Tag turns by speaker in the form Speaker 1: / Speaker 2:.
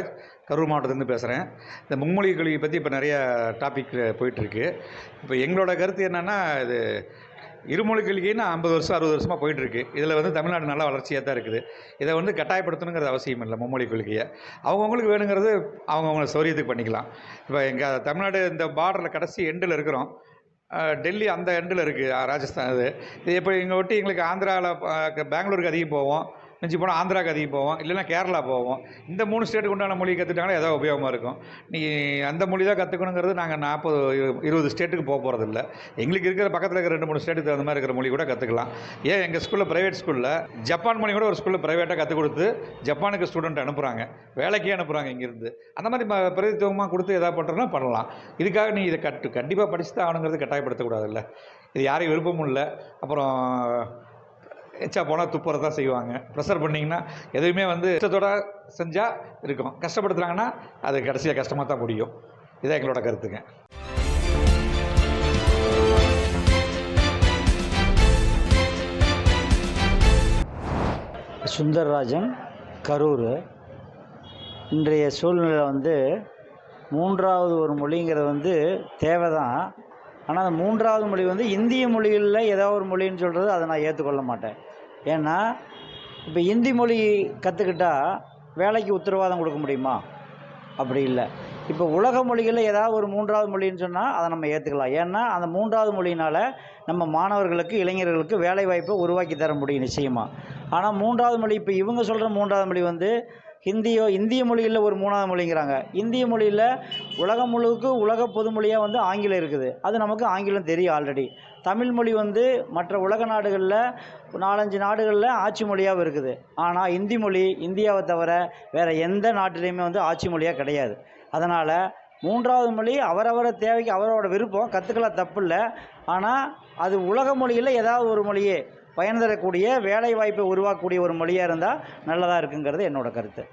Speaker 1: மோகன்ராஜ் கரூர் மாவட்டத்திலேருந்து பேசுகிறேன் இந்த மும்மொழி கல்வியை பற்றி இப்போ நிறைய டாபிக் போயிட்டுருக்கு. இப்போ எங்களோட கருத்து என்னென்னா இது இருமொழி கல்வின்னு ஐம்பது வருஷம் அறுபது வருஷமாக போயிட்டுருக்கு. இதில் வந்து தமிழ்நாடு நல்ல வளர்ச்சியாக தான் இருக்குது. இதை வந்து கட்டாயப்படுத்தணுங்கிறது அவசியம் இல்லை மும்மொழி கொள்கையை அவங்கவுங்களுக்கு வேணுங்கிறது அவங்கவுங்க சௌரியத்துக்கு பண்ணிக்கலாம். இப்போ எங்கள் தமிழ்நாடு இந்த பார்டரில் கடைசி எண்டில் இருக்கிறோம். டெல்லி அந்த எண்டில் இருக்குது ராஜஸ்தான் இது. இது இப்போ இங்கே ஒட்டி எங்களுக்கு ஆந்திராவில் பெங்களூருக்கு அதிகம் போவோம். மிஞ்சி போனால் ஆந்திராவுக்கு அதிகம் போவோம் இல்லைன்னா கேரளா போவோம். இந்த மூணு ஸ்டேட்டுக்கு உண்டான மொழி கற்றுட்டாங்கன்னா ஏதாவது உபயோகமாக இருக்கும். நீ அந்த மொழி தான் கற்றுக்கணுங்கிறது நாங்கள் நாற்பது இருபது ஸ்டேட்டுக்கு போக போகிறதில்ல எங்களுக்கு இருக்கிற பக்கத்தில் இருக்கிற ரெண்டு மூணு ஸ்டேட்டுக்கு தகுந்த மாதிரி இருக்கிற மொழி கூட கற்றுக்கலாம் ஏன் எங்கள் ஸ்கூலில் ப்ரைவேட் ஸ்கூலில் ஜப்பான் மொழி கூட ஒரு ஸ்கூலில் ப்ரைவேட்டாக கற்றுக் கொடுத்து ஜப்பானுக்கு ஸ்டூடெண்ட் அனுப்புகிறாங்க வேலைக்கே அனுப்புகிறாங்க இங்கேருந்து. அந்த மாதிரி ம பிரதித்துவமாக கொடுத்து எதாவது பண்ணுறோன்னா பண்ணலாம். இதுக்காக நீ இதை கட்டு கண்டிப்பாக படிச்சு தான் ஆகணுங்கிறது கட்டாயப்படுத்தக்கூடாதுல்ல இது யாரையும் விருப்பமும் இல்லை. அப்புறம் எச்சா போனால் துப்புறது தான் செய்வாங்க. ப்ரெஷர் பண்ணிங்கன்னா எதுவுமே வந்து இஷ்டத்தோட செஞ்சால் இருக்கும். கஷ்டப்படுத்துனாங்கன்னா அது கடைசியாக கஷ்டமாக தான் முடியும். இதான் எங்களோட கருத்துங்க.
Speaker 2: சுந்தரராஜன் கரூர். இன்றைய சூழ்நிலை வந்து மூன்றாவது ஒரு மொழிங்கிறது வந்து தேவை தான் ஆனால் அந்த மூன்றாவது மொழி வந்து இந்திய மொழிகளில் ஏதாவது ஒரு மொழின்னு சொல்கிறது அதை நான் ஏற்றுக்கொள்ள மாட்டேன். ஏன்னா இப்போ இந்தி மொழி கற்றுக்கிட்டா வேலைக்கு உத்தரவாதம் கொடுக்க முடியுமா? அப்படி இல்லை. இப்போ உலக மொழிகளில் ஏதாவது ஒரு மூன்றாவது மொழின்னு சொன்னால் அதை நம்ம ஏற்றுக்கலாம் ஏன்னா அந்த மூன்றாவது மொழியினால் நம்ம மாணவர்களுக்கு இளைஞர்களுக்கு வேலை வாய்ப்பை உருவாக்கி தர முடியும் நிச்சயமாக ஆனால் மூன்றாவது மொழி இப்போ இவங்க சொல்கிற மூன்றாவது மொழி வந்து ஹிந்தியோ இந்திய மொழியில் ஒரு மூணாவது மொழிங்கிறாங்க. இந்திய மொழியில் உலகம் முழுக்க உலக பொதுமொழியாக வந்து ஆங்கிலம் இருக்குது. அது நமக்கு ஆங்கிலம் தெரியும் ஆல்ரெடி தமிழ்மொழி வந்து மற்ற உலக நாடுகளில் நாலஞ்சு நாடுகளில் ஆட்சி மொழியாகவும் இருக்குது. ஆனால் இந்தி மொழி இந்தியாவை தவிர வேறு எந்த நாட்டிலையுமே வந்து ஆட்சி மொழியாக கிடையாது. அதனால் மூன்றாவது மொழி அவரவரை தேவைக்கு அவரோட விருப்பம் கற்றுக்கலாம் தப்பு இல்லை ஆனால் அது உலக மொழியில் ஏதாவது ஒரு மொழியே பயன் தரக்கூடிய வேலை வாய்ப்பை உருவாக்கக்கூடிய ஒரு மொழியாக இருந்தால் நல்லதாக இருக்குங்கிறது என்னோட கருத்து.